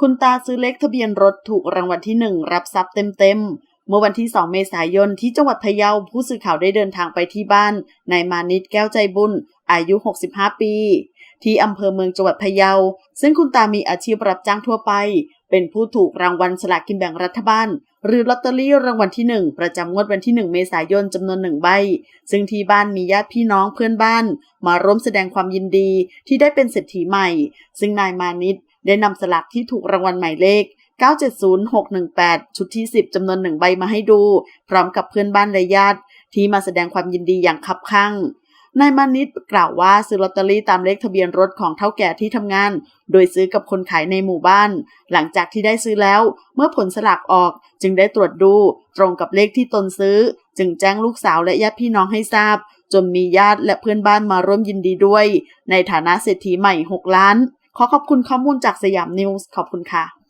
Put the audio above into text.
คุณตาซื้อเลขทะเบียนรถถูกรางวัลที่ 1 รับทรัพย์เต็มๆ เมื่อวันที่ 2 เมษายนที่จังหวัดพะเยาผู้สื่อข่าวได้เดินทางไปที่บ้านนายมานิดแก้วใจบุญ อายุ 65 ปี ที่อำเภอเมืองจังหวัดพะเยา ซึ่งคุณตามีอาชีพรับจ้างทั่วไป เป็นผู้ถูกรางวัลสลากกินแบ่งรัฐบาล หรือลอตเตอรี่รางวัลที่ 1 ประจำงวดวันที่ 1 เมษายนจำนวนหนึ่งใบ ซึ่งที่บ้านมีญาติพี่น้องเพื่อนบ้าน มาร่วมแสดงความยินดีที่ได้เป็นเศรษฐีใหม่ ซึ่งนายมานิดได้นำสลากที่ถูกรางวัลหมายเลข970618 ชุดที่ 10จำนวนหนึ่งใบมาให้ดู พร้อมกับเพื่อนบ้านและญาติ ที่มาแสดงความยินดีอย่างคับคั่ง นายมานิดกล่าวว่าซื้อลอตเตอรี่ตามเลขทะเบียนรถของเท่าแก่ที่ทำงาน โดยซื้อกับคนขายในหมู่บ้าน หลังจากที่ได้ซื้อแล้ว เมื่อผลสลากออกจึงได้ตรวจดู ตรงกับเลขที่ตนซื้อ จึงแจ้งลูกสาวและญาติพี่น้องให้ทราบ จนมีญาติและเพื่อนบ้านมาร่วมยินดีด้วย ในฐานะเศรษฐีใหม่ 6 ล้าน ขอขอบคุณข้อมูลจากสยามนิวส์ขอบคุณค่ะ